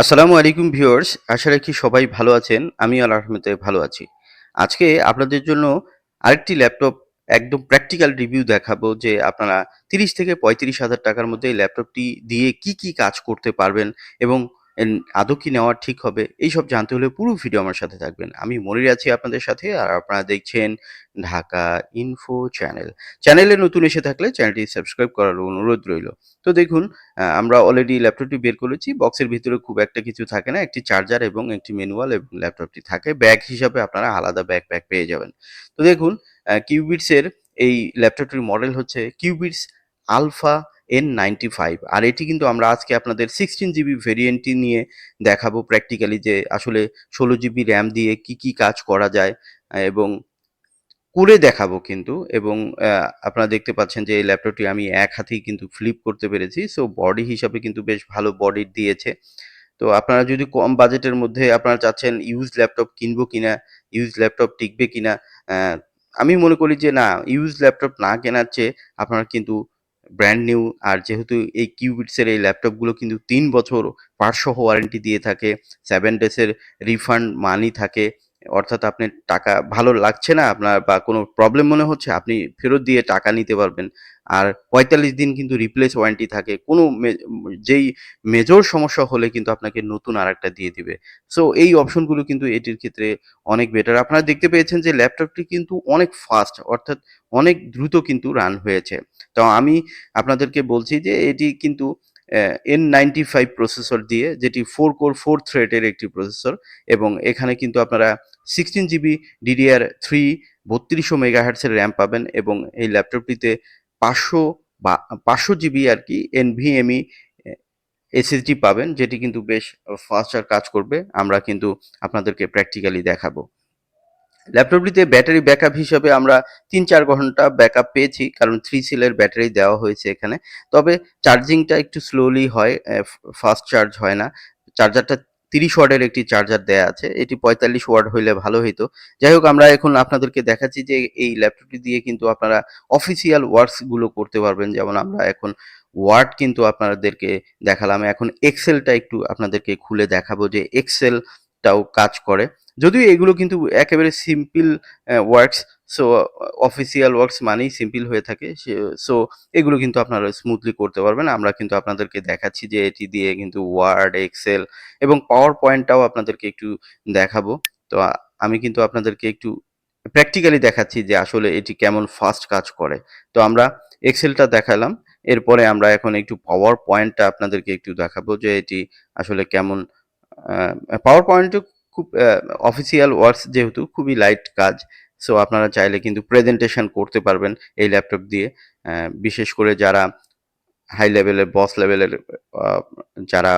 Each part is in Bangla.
আসসালামু আলাইকুম ভিউয়ার্স, আশা রাখি সবাই ভালো আছেন আমি আল আহমেদ ভালো আছি। আজকে আপনাদের জন্য আরেকটি ল্যাপটপ একদম প্র্যাকটিক্যাল রিভিউ দেখাবো যে আপনারা তিরিশ থেকে পঁয়ত্রিশ হাজার টাকার মধ্যে এই ল্যাপটপটি দিয়ে কি কি কাজ করতে পারবেন এবং আদৌ কি নেওয়া ঠিক হবে? এইসব জানতে হলে পুরো ভিডিও আমার সাথে থাকবেন। আমি মনির আছি আপনাদের সাথে, আর আপনারা দেখছেন ঢাকা ইনফো চ্যানেল চ্যানেলে নতুন এসে থাকলে চ্যানেলটি সাবস্ক্রাইব করার অনুরোধ রইল। তো দেখুন আমরা অলরেডি ল্যাপটপটি বের করেছি। বক্সের ভিতরে খুব একটা কিছু থাকে না। একটি চার্জার এবং একটি ম্যানুয়াল এবং ল্যাপটপটি থাকে। ব্যাগ হিসাবে আপনারা আলাদা ব্যাগ প্যাক পেয়ে যাবেন। তো দেখুন কিউবিটসের এই ল্যাপটপটির মডেল হচ্ছে Qubits Alpha N ninety five আর এটি কিন্তু আমরা আজকে আপনাদের সিক্সটিন জিবি ভেরিয়েন্টটি নিয়ে দেখাবো প্র্যাকটিক্যালি যে আসলে ষোলো জিবি র্যাম দিয়ে কি কি কাজ করা যায় এবং করে দেখাবো কিন্তু, এবং আপনারা দেখতে পাচ্ছেন যে এই ল্যাপটপটি আমি এক হাতেই কিন্তু ফ্লিপ করতে পেরেছি সো বডি হিসাবে কিন্তু বেশ ভালো বডি দিয়েছে। তো আপনারা যদি কম বাজেটের মধ্যে আপনারা চাচ্ছেন ইউজ ল্যাপটপ কিনবো কিনা ইউজ ল্যাপটপ টিকবে কিনা আমি মনে করি যে না ইউজ ল্যাপটপ না কেনার চেয়ে আপনারা কিন্তু ব্র্যান্ড নিউ আর যেহেতু এই কিউবিটসের এই ল্যাপটপগুলো কিন্তু তিন বছর পাঁচশো ওয়ারেন্টি দিয়ে থাকে সেভেন ডেসের রিফান্ড মানি থাকে অর্থাৎ আপনি টাকা ভালো লাগছে না আপনার বা কোনো প্রবলেম মনে হচ্ছে, আপনি ফেরত দিয়ে টাকা নিতে পারবেন। আর পঁয়তাল্লিশ দিন কিন্তু রিপ্লেস ওয়ারেন্টি থাকে। কোনো যেই মেজর সমস্যা হলে কিন্তু আপনাকে নতুন আর একটা দিয়ে দিবে। সো এই অপশনগুলো কিন্তু এটির ক্ষেত্রে অনেক বেটার আপনারা দেখতে পেয়েছেন যে ল্যাপটপটি কিন্তু অনেক ফাস্ট অর্থাৎ অনেক দ্রুত কিন্তু রান হয়েছে। তো আমি আপনাদেরকে বলছি যে এটি কিন্তু এন নাইনটি ফাইভ প্রসেসর দিয়ে, যেটি ফোর কোর ফোর থ্রেডের একটি প্রসেসর এবং এখানে কিন্তু আপনারা সিক্সটিন জিবি ডিডিআর থ্রি বত্রিশশো মেগাহার্টসের র্যাম পাবেন, এবং এই ল্যাপটপটিতে পাঁচশো বা, পাঁচশো জিবি আর কি এনভিএমই এসএসডি পাবেন, যেটি কিন্তু বেশ ফাস্টার কাজ করবে। আমরা কিন্তু আপনাদেরকে প্র্যাকটিক্যালি দেখাবো। ল্যাপটপটিতে ব্যাটারি ব্যাকআপ হিসাবে আমরা তিন চার ঘণ্টা ব্যাকআপ পেয়েছি, কারণ থ্রি সিলের ব্যাটারি দেওয়া হয়েছে এখানে। তবে চার্জিংটা একটু স্লোলি হয় ফাস্ট চার্জ হয় না। চার্জারটা তিরিশ ওয়ার্ডের একটি চার্জার দেয়া আছে, এটি পঁয়তাল্লিশ ওয়ার্ড হইলে ভালো হইতো। যাই হোক, আমরা এখন আপনাদেরকে দেখাচ্ছি যে এই ল্যাপটপটি দিয়ে কিন্তু আপনারা অফিসিয়াল ওয়ার্কসগুলো করতে পারবেন। যেমন আমরা এখন ওয়ার্ড কিন্তু আপনাদেরকে দেখালাম। এখন এক্সেলটা একটু আপনাদেরকে খুলে দেখাবো যে এক্সেলটাও কাজ করে। যদিও এগুলো কিন্তু একেবারে simple works so official works মানেই সিম্পল হয়ে থাকে। সো এগুলো কিন্তু আপনারা স্মুথলি করতে পারবেন। আমরা কিন্তু আপনাদেরকে দেখাচ্ছি যে এটি দিয়ে কিন্তু ওয়ার্ড এক্সেল এবং পাওয়ার পয়েন্টটাও আপনাদেরকে একটু দেখাবো। তো আমি কিন্তু আপনাদেরকে একটু প্র্যাকটিক্যালি দেখাচ্ছি যে আসলে এটি কেমন ফাস্ট কাজ করে। তো, আমরা এক্সেলটা দেখালাম। এরপরে আমরা এখন একটু পাওয়ার পয়েন্টটা আপনাদেরকে একটু দেখাবো যে এটি আসলে কেমন পাওয়ার পয়েন্টও খুব অফিসিয়াল ওয়ার্কস যেহেতু খুবই লাইট কাজ সো আপনারা চাইলে কিন্তু প্রেজেন্টেশন করতে পারবেন এই ল্যাপটপ দিয়ে। বিশেষ করে যারা হাই লেভেলের বস লেভেলের যারা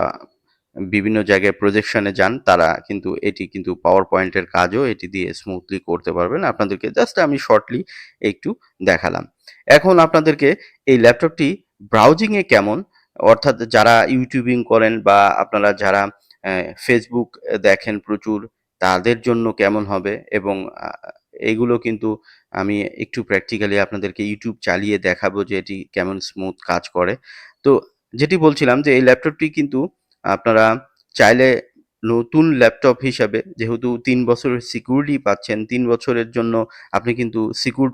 বিভিন্ন জায়গায় প্রজেকশনে যান, তারা কিন্তু এটি কিন্তু পাওয়ার পয়েন্টের কাজও এটি দিয়ে স্মুথলি করতে পারবেন। আপনাদেরকে জাস্ট আমি শর্টলি একটু দেখালাম। এখন আপনাদেরকে এই ল্যাপটপটি ব্রাউজিংয়ে কেমন? অর্থাৎ যারা ইউটিউবিং করেন বা আপনারা যারা ফেসবুক দেখেন প্রচুর তাদের জন্য কেমন হবে? এবং আহ, এইগুলো কিন্তু আমি একটু প্র্যাকটিক্যালি আপনাদেরকে ইউটিউব চালিয়ে দেখাবো যে এটি কেমন স্মুথ কাজ করে। তো যেটি বলছিলাম যে এই ল্যাপটপটি কিন্তু আপনারা চাইলে নতুন ল্যাপটপ হিসাবে যেহেতু তিন বছরের সিকিউরিটি পাচ্ছেন তিন বছরের জন্য আপনি কিন্তু সিকিউর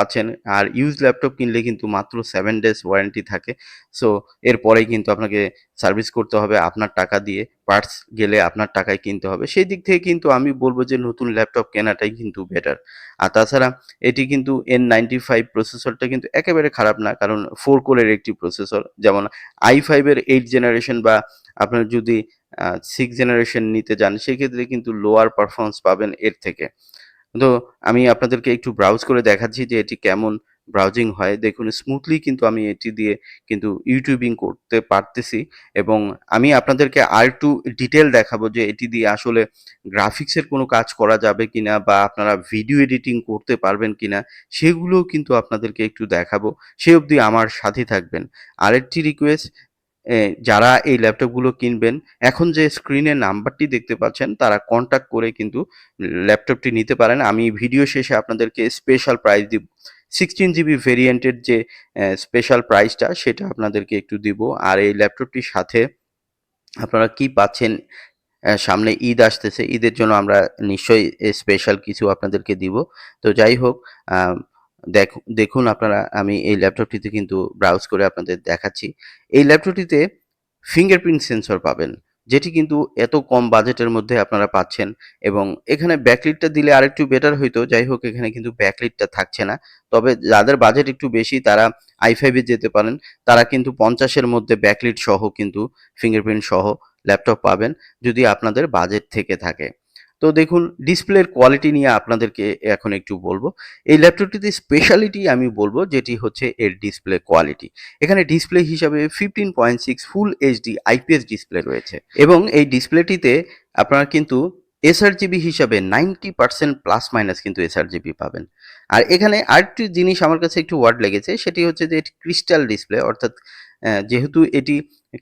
পাচ্ছেন। আর ইউজ ল্যাপটপ কিনলে কিন্তু মাত্র সেভেন ডেজ ওয়ারেন্টি থাকে। সো এরপরেই কিন্তু আপনাকে সার্ভিস করতে হবে আপনার টাকা দিয়ে। পার্টস গেলে আপনার টাকায় কিনতে হবে। সেই দিক থেকে কিন্তু আমি বলব যে নতুন ল্যাপটপ কেনাটাই কিন্তু বেটার আর তাছাড়া এটি কিন্তু এন নাইনটি ফাইভ প্রসেসরটা কিন্তু একেবারে খারাপ না, কারণ ফোর কোরের একটি প্রসেসর যেমন আই ফাইভের এইট জেনারেশন বা আপনার যদি সিক্স জেনারেশন নিতে যান, সেক্ষেত্রে কিন্তু লোয়ার পারফরমেন্স পাবেন এর থেকে। তো আমি আপনাদেরকে একটু ব্রাউজ করে দেখাচ্ছি যে এটি কেমন ব্রাউজিং হয়। দেখুন স্মুথলি কিন্তু আমি এটি দিয়ে কিন্তু ইউটিউবিং করতে পারতেছি এবং আমি আপনাদেরকে আর একটু ডিটেল দেখাবো যে এটি দিয়ে আসলে গ্রাফিক্সের কোনো কাজ করা যাবে কিনা বা আপনারা ভিডিও এডিটিং করতে পারবেন কিনা সেগুলো কিন্তু আপনাদেরকে একটু দেখাবো। সে অবধি আমার সাথে থাকবেন। আরেকটি রিকোয়েস্ট যারা এই ল্যাপটপগুলো কিনবেন, এখন যে স্ক্রিনে নাম্বারটি দেখতে পাচ্ছেন, তারা কন্ট্যাক্ট করে কিন্তু ল্যাপটপটি নিতে পারেন। আমি ভিডিও শেষে আপনাদেরকে স্পেশাল প্রাইস দিব। সিক্সটিন জিবি ভেরিয়েন্টের যে স্পেশাল প্রাইসটা সেটা আপনাদেরকে একটু দিব। আর এই ল্যাপটপটির সাথে আপনারা কি পাচ্ছেন সামনে ঈদ আসতেছে, ঈদের জন্য আমরা নিশ্চয়ই স্পেশাল কিছু আপনাদেরকে দিব। তো যাই হোক দেখুন আপনারা, আমি এই ল্যাপটপটিতে কিন্তু ব্রাউজ করে আপনাদের দেখাচ্ছি। এই ল্যাপটপটিতে ফিঙ্গারপ্রিন্ট সেন্সর পাবেন, যেটি কিন্তু এত কম বাজেটের মধ্যে আপনারা পাচ্ছেন এবং এখানে ব্যাকলিটটা দিলে আরেকটু বেটার হইতো। যাই হোক, এখানে কিন্তু ব্যাকলিটটা থাকছে না। তবে যাদের বাজেট একটু বেশি, তারা আই ফাইভে যেতে পারেন। তারা কিন্তু পঞ্চাশের মধ্যে ব্যাকলিট সহ কিন্তু ফিঙ্গারপ্রিন্ট সহ ল্যাপটপ পাবেন, যদি আপনাদের বাজেট থেকে থাকে। তো দেখুন ডিসপ্লের কোয়ালিটি নিয়ে আপনাদেরকে এখন একটু বলব। এই ল্যাপটপটিতে স্পেশালিটি আমি বলব, যেটি হচ্ছে এর ডিসপ্লে কোয়ালিটি এখানে ডিসপ্লে হিসাবে fifteen point six full HD IPS display রয়েছে। এবং এই ডিসপ্লেটিতে আপনারা কিন্তু এসআরজিবি হিসাবে নাইনটি পার্সেন্ট প্লাস মাইনাস কিন্তু এসআরজিবি পাবেন। আর এখানে আরেকটি জিনিস আমার কাছে একটু ওয়ার্ড লেগেছে, সেটি হচ্ছে যে এটি ক্রিস্টাল ডিসপ্লে অর্থাৎ যেহেতু এটি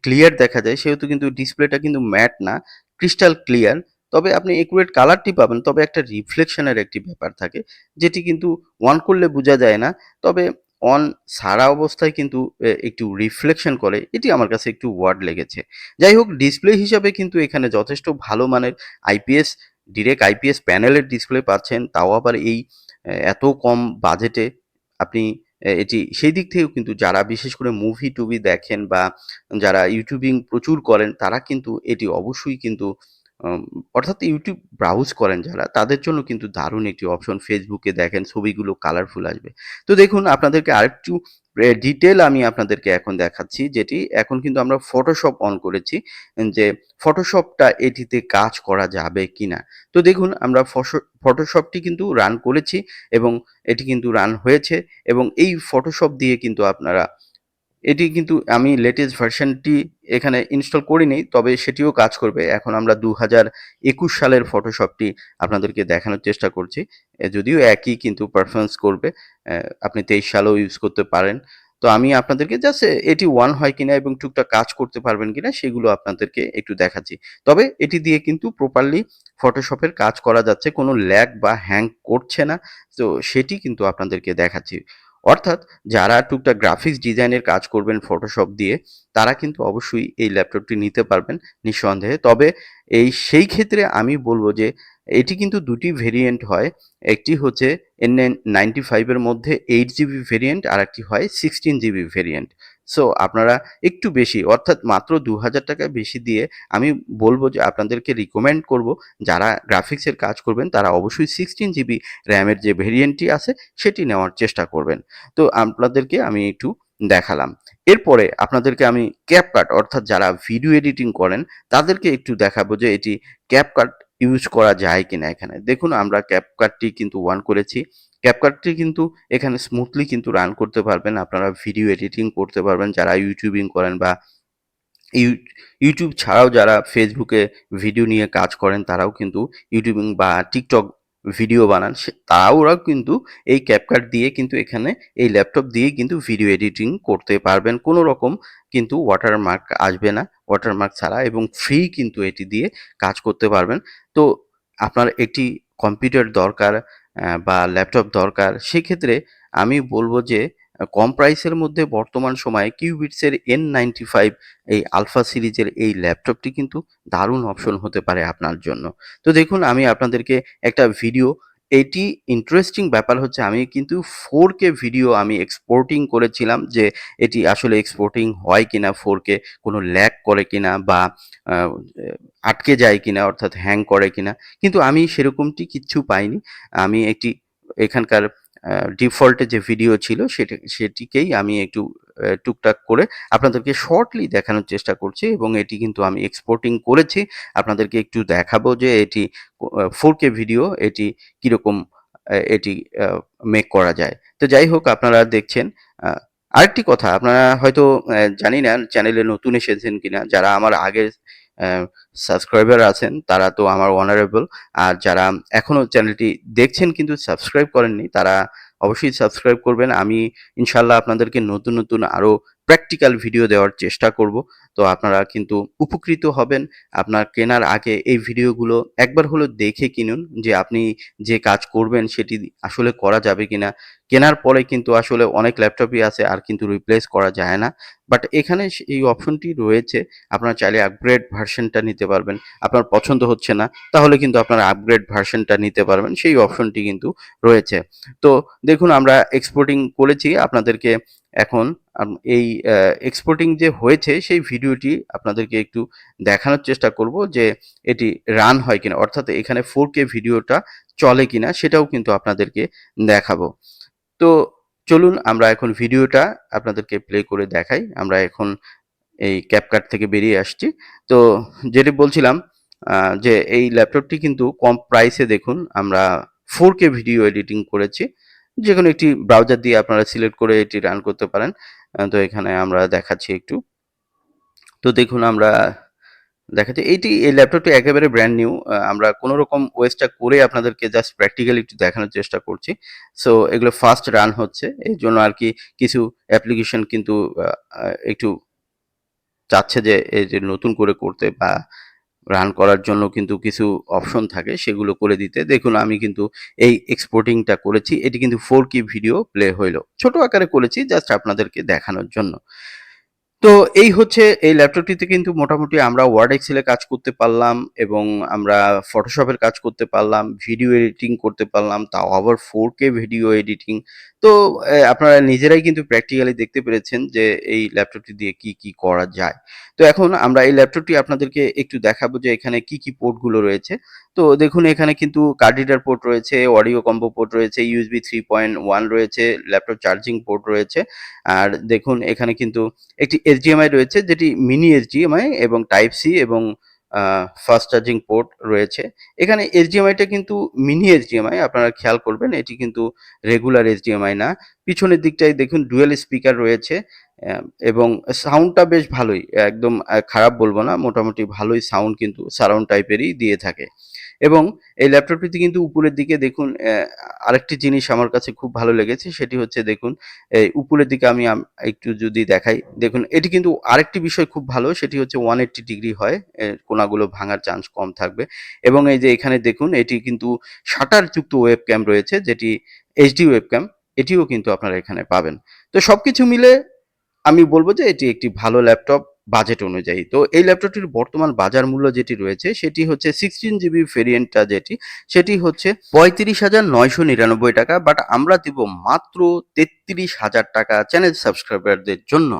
ক্লিয়ার দেখা যায়, সেহেতু কিন্তু ডিসপ্লেটা কিন্তু ম্যাট না ক্রিস্টাল ক্লিয়ার তবে আপনি একুরেট কালারটি পাবেন, তবে একটা রিফ্লেকশনের একটি ব্যাপার থাকে, যেটি কিন্তু অন করলে বোঝা যায় না, তবে অন সারা অবস্থায় কিন্তু একটু রিফ্লেকশন করে, এটি আমার কাছে একটু ওয়ার্ড লেগেছে। যাই হোক ডিসপ্লে হিসাবে কিন্তু এখানে যথেষ্ট ভালো মানের আইপিএস ডিরেক্ট আইপিএস প্যানেলের ডিসপ্লে পাচ্ছেন, তাও আবার এই এত কম বাজেটে আপনি এটি সেই দিক থেকেও কিন্তু যারা বিশেষ করে মুভি টুভি দেখেন বা যারা ইউটিউবিং প্রচুর করেন, তারা কিন্তু এটি অবশ্যই কিন্তু অর্থাৎ ইউটিউব ব্রাউজ করেন যারা, তাদের জন্য কিন্তু দারুণ একটি অপশন ফেসবুকে দেখেন ছবিগুলো কালারফুল আসবে। তো দেখুন, আপনাদেরকে আরেকটু ডিটেল আমি আপনাদেরকে এখন দেখাচ্ছি, যেটি এখন কিন্তু আমরা ফটোশপ অন করেছি, যে ফটোশপটা এটিতে কাজ করা যাবে কিনা। তো দেখুন, আমরা ফটোশপটি কিন্তু রান করেছি এবং এটি কিন্তু রান হয়েছে এবং এই ফটোশপ দিয়ে কিন্তু আপনারা এটি কিন্তু আমি লেটেস্ট ভার্সনটি এখানে ইনস্টল করিনি, তবে সেটিও কাজ করবে। এখন আমরা দু একুশ সালের ফটোশপটি আপনাদেরকে দেখানোর চেষ্টা করছি। যদিও একই কিন্তু পারফরমেন্স করবে। আপনি তেইশ সালেও ইউজ করতে পারেন। তো আমি আপনাদেরকে জাস্ট এটি ওয়ান হয় কিনা এবং টুকটাক কাজ করতে পারবেন কিনা সেগুলো আপনাদেরকে একটু দেখাচ্ছি। তবে এটি দিয়ে কিন্তু প্রপারলি ফটোশপের কাজ করা যাচ্ছে, কোনো ল্যাগ বা হ্যাং করছে না। তো সেটি কিন্তু আপনাদেরকে দেখাচ্ছি। অর্থাৎ যারা টুকটাক গ্রাফিক্স ডিজাইনের কাজ করবেন ফটোশপ দিয়ে, তারা কিন্তু অবশ্যই এই ল্যাপটপটি নিতে পারবেন নিঃসন্দেহে। তবে এই সেই ক্ষেত্রে আমি বলব যে, এটি কিন্তু দুটি ভেরিয়েন্ট হয়। একটি হচ্ছে এন নাইনটি ফাইভের মধ্যে এইট জিবি ভেরিয়েন্ট আর একটি হয় সিক্সটিন জিবি ভেরিয়েন্ট সো আপনারা একটু বেশি, অর্থাৎ মাত্র দু হাজার টাকা বেশি দিয়ে আমি বলব যে আপনাদেরকে রিকমেন্ড করব, যারা গ্রাফিক্সের কাজ করবেন, তারা অবশ্যই সিক্সটিন জিবি র্যামের যে ভেরিয়েন্টটি আছে, সেটি নেওয়ার চেষ্টা করবেন। তো, আপনাদেরকে আমি একটু দেখালাম। এরপরে আপনাদেরকে আমি ক্যাপকাট অর্থাৎ যারা ভিডিও এডিটিং করেন, তাদেরকে একটু দেখাবো যে এটি ক্যাপকাট ইউজ করা যায় কিনা এখানে। দেখুন, আমরা ক্যাপকাটটি কিন্তু ওয়ান করেছি। ক্যাপকাটটি কিন্তু এখানে স্মুথলি কিন্তু রান করতে পারবেন। আপনারা ভিডিও এডিটিং করতে পারবেন। যারা ইউটিউবিং করেন বা ইউ- ইউটিউব ছাড়াও যারা ফেসবুকে ভিডিও নিয়ে কাজ করেন, তারাও কিন্তু ইউটিউবিং বা টিকটক ভিডিও বানান। তারাও কিন্তু এই ক্যাপকাট দিয়ে কিন্তু এখানে এই ল্যাপটপ দিয়ে কিন্তু ভিডিও এডিটিং করতে পারবেন। কোনো রকম কিন্তু ওয়াটারমার্ক আসবে না। ওয়াটারমার্ক ছাড়া এবং ফ্রি কিন্তু এটি দিয়ে কাজ করতে পারবেন। তো আপনার একটি কম্পিউটার দরকার বা ল্যাপটপ দরকার, সেক্ষেত্রে আমি বলব যে কম প্রাইসের মধ্যে বর্তমান সময়ে কিউবিটসের এন নাইনটি ফাইভ এই আলফা সিরিজের এই ল্যাপটপটি কিন্তু দারুণ অপশন হতে পারে আপনার জন্য। তো দেখুন, আমি আপনাদেরকে একটা ভিডিও এটি ইন্টারেস্টিং ব্যাপার হচ্ছে আমি কিন্তু ফোর কে ভিডিও আমি এক্সপোর্টিং করেছিলাম যে এটি আসলে এক্সপোর্টিং হয় কিনা ফোর কে কোনো ল্যাগ করে কিনা বা আটকে যায় কিনা অর্থাৎ হ্যাং করে কিনা। কিন্তু আমি সেরকমটি কিচ্ছু পাইনি। আমি একটি এখানকার ডিফল্টে যে ভিডিও ছিল সেটি, সেটিকেই আমি একটু টুকটাক করে আপনাদেরকে শর্টলি দেখানোর চেষ্টা করছি এবং এটি কিন্তু আমি এক্সপোর্টিং করেছি। আপনাদেরকে একটু দেখাবো যে এটি ফোর কে ভিডিও এটি কীরকম এটি মেক করা যায়। তো যাই হোক, আপনারা দেখছেন আরেকটি কথা, আপনারা হয়তো জানি না চ্যানেলে নতুন এসেছেন কিনা। যারা আমার আগের সাবস্ক্রাইবার আছেন, তারা তো আমার অনারেবল আর যারা এখনও চ্যানেলটি দেখছেন কিন্তু সাবস্ক্রাইব করেননি, তারা অবশ্যই সাবস্ক্রাইব করবেন। আমি ইনশাল্লাহ আপনাদেরকে নতুন নতুন আরও প্র্যাকটিক্যাল ভিডিও দেওয়ার চেষ্টা করব। তো আপনারা কিন্তু উপকৃত হবেন। আপনার কেনার আগে এই ভিডিওগুলো একবার হলেও দেখে কিনুন যে আপনি যে কাজ করবেন সেটি আসলে করা যাবে কিনা। কেনার পরে কিন্তু আসলে অনেক ল্যাপটপই আছে আর কিন্তু রিপ্লেস করা যায় না। বাট এখানে এই অপশনটি রয়েছে। আপনারা চাইলে আপগ্রেড ভার্সনটা নিতে পারবেন। আপনার পছন্দ হচ্ছে না, তাহলে কিন্তু আপনার আপগ্রেড ভার্সনটা নিতে পারবেন। সেই অপশনটি কিন্তু রয়েছে। তো দেখুন আমরা এক্সপোর্টিং করেছি। আপনাদেরকে এখন এই এক্সপোর্টিং যে হয়েছে সেই ভিডিওটি আপনাদেরকে একটু দেখানোর চেষ্টা করব যে এটি রান হয় কিনা, অর্থাৎ এখানে ফোর কে ভিডিওটা চলে কিনা সেটাও কিন্তু আপনাদেরকে দেখাবো। তো চলুন আমরা এখন ভিডিওটা আপনাদেরকে প্লে করে দেখাই, আমরা এখন এই ক্যাপকাট থেকে বেরিয়ে আসছি। তো যেটি বলছিলাম যে এই ল্যাপটপটি কিন্তু কম প্রাইসে দেখুন, আমরা ফোর কে ভিডিও এডিটিং করেছি। যে কোনো একটি ব্রাউজার দিয়ে আপনারা সিলেক্ট করে এটি রান করতে পারেন। তো এখানে আমরা দেখাচ্ছি একটু। তো দেখুন আমরা দেখাচ্ছি, এইটি, এই ল্যাপটপটি একেবারে ব্র্যান্ড নিউ আমরা কোনো রকম ওয়েস্টটা করে আপনাদেরকে জাস্ট প্র্যাকটিক্যালি একটু দেখানোর চেষ্টা করছি। সো এগুলো ফার্স্ট রান হচ্ছে, এই জন্য আর কি কিছু অ্যাপ্লিকেশন কিন্তু একটু চাচ্ছে যে এই যে নতুন করে করতে বা রান করার জন্য কিন্তু কিছু অপশন থাকে, সেগুলো করে দিতে। দেখুন, আমি কিন্তু এই এক্সপোর্টিংটা করেছি, এটি কিন্তু ফোর কি ভিডিও প্লে হইল। ছোট আকারে করেছি জাস্ট আপনাদেরকে দেখানোর জন্য। তো এই হচ্ছে, এই ল্যাপটপটিতে কিন্তু মোটামুটি আমরা ওয়ার্ড এক্সেলে কাজ করতে পারলাম এবং আমরা ফটোশপের কাজ করতে পারলাম ভিডিও এডিটিং করতে পারলাম, তাও আবার ফোর কে ভিডিও এডিটিং তো আপনারা নিজেরাই কিন্তু প্র্যাকটিক্যালি দেখতে পেরেছেন যে এই ল্যাপটপটি দিয়ে কি কি করা যায়। তো এখন আমরা এই ল্যাপটপটি আপনাদেরকে একটু দেখাবো যে এখানে কি কি পোর্টগুলো রয়েছে। তো দেখুন, এখানে কিন্তু কার্ড রিডার পোর্ট রয়েছে অডিও কম্বো পোর্ট রয়েছে ইউএসবি থ্রি পয়েন্ট ওয়ান রয়েছে ল্যাপটপ চার্জিং পোর্ট রয়েছে। আর দেখুন, এখানে কিন্তু একটি এইচডিএমআই রয়েছে, যেটি মিনি এইচডিএমআই এবং টাইপ সি এবং ফাস্ট চার্জিং পোর্ট রয়েছে। এখানে এইচডিএমআইটা কিন্তু মিনি এইচডিএমআই আপনারা খেয়াল করবেন, এটি কিন্তু রেগুলার এইচডিএমআই না। পিছনের দিকটায় দেখুন ডুয়েল স্পিকার রয়েছে এবং সাউন্ডটা বেশ ভালোই, একদম খারাপ বলব না, মোটামুটি ভালোই সাউন্ড কিন্তু সারাউন্ড টাইপেরই দিয়ে থাকে। এবং এই ল্যাপটপটিতে কিন্তু উপরের দিকে দেখুন আরেকটি জিনিস আমার কাছে খুব ভালো লেগেছে, সেটি হচ্ছে দেখুন, এই উপরের দিকে আমি একটু যদি দেখাই, দেখুন, এটি কিন্তু আরেকটি বিষয় খুব ভালো, সেটি হচ্ছে ওয়ান এইট্টি ডিগ্রি হয় কোনাগুলো ভাঙার চান্স কম থাকবে। এবং এই যে এখানে দেখুন, এটি কিন্তু শাটার যুক্ত ওয়েব ক্যাম রয়েছে, যেটি এইচডি ওয়েব ক্যাম এটিও কিন্তু আপনারা এখানে পাবেন। তো সবকিছু মিলে আমি বলব যে এটি একটি ভালো ল্যাপটপ বাজেট অনুযায়ী। তো এই ল্যাপটপটির বর্তমান বাজার মূল্য যেটি রয়েছে, সেটি হচ্ছে সিক্সটিন জিবি ভেরিয়েন্টটা যেটি, সেটি হচ্ছে পঁয়ত্রিশ হাজার নয়শো নিরানব্বই টাকা বাট আমরা দিব মাত্র তেত্রিশ হাজার টাকা চ্যানেল সাবস্ক্রাইবারদের জন্য।